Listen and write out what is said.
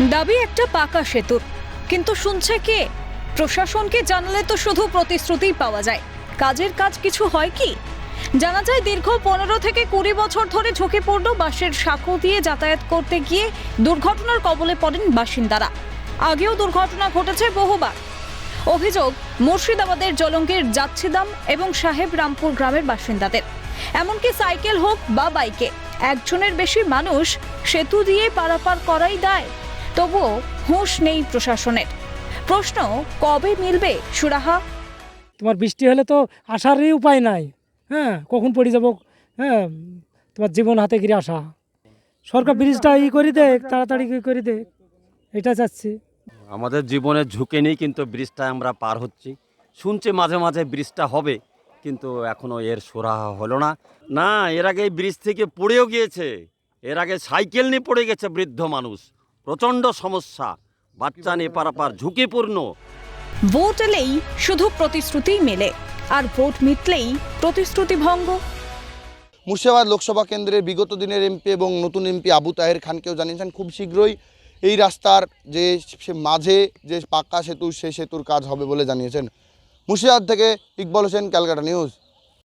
দাবি একটা পাকা সেতুর। কিন্তু শুনছে কে? প্রশাসনকে জানালে তো শুধু প্রতিশ্রুতিই পাওয়া যায়। কাজের কাজ কিছু হয় কি? জানা যায় দীর্ঘ পনেরো থেকে কুড়ি বছর ধরে ঝুঁকিপূর্ণ বাসের সাঁকো দিয়ে যাতায়াত করতে গিয়ে দুর্ঘটনার কবলে পড়েন বাসিন্দারা। আগেও দুর্ঘটনা ঘটেছে বহুবার। অভিযোগ, মুর্শিদাবাদের জলঙ্গের যাচ্ছিদাম এবং সাহেব রামপুর গ্রামের বাসিন্দাদের। এমনকি সাইকেল হোক বা বাইকে, একজনের বেশি মানুষ সেতু দিয়ে পারাপার করাই দায়। তবুও হুঁশ নেই প্রশাসনের। প্রশ্ন কবে মিলবে সুরাহা? তোমার বৃষ্টি হলে তো আসারই উপায় নাই। হ্যাঁ কখন পড়ে যাব? হ্যাঁ তোমার জীবন হাতে গিয়ে আসা। সরকার ব্রিজটা ই করে দেখ তাড়াতাড়ি ই করে দেখ। এটা চাচ্ছি। আমাদের জীবনের ঝুঁকে নেই কিন্তু ব্রিজটা আমরা পার হচ্ছি। শুনছি মাঝে মাঝে ব্রিজটা হবে কিন্তু এখনও এর সুরাহা হলো না। না এর আগে এই ব্রিজ থেকে পড়েও গিয়েছে। এর আগে সাইকেল নিয়ে পড়ে গেছে বৃদ্ধ মানুষ। প্রচণ্ড সমস্যা। বাচ্চা নিয়ে পারাপার ঝুঁকিপূর্ণ। ভোট এলেই শুধু প্রতিশ্রুতিই মেলে আর ভোট মিটলেই প্রতিশ্রুতি ভঙ্গ। মুর্শিদাবাদ লোকসভা কেন্দ্রের বিগত দিনের এমপি এবং নতুন এমপি আবু তাহের খানকেও জানিয়েছেন খুব শীঘ্রই এই রাস্তার যে সে মাঝে যে পাকা সেতু সেই সেতুর কাজ হবে বলে জানিয়েছেন। মুর্শিদাবাদ থেকে ইকবল হোসেন ক্যালকাটা নিউজ।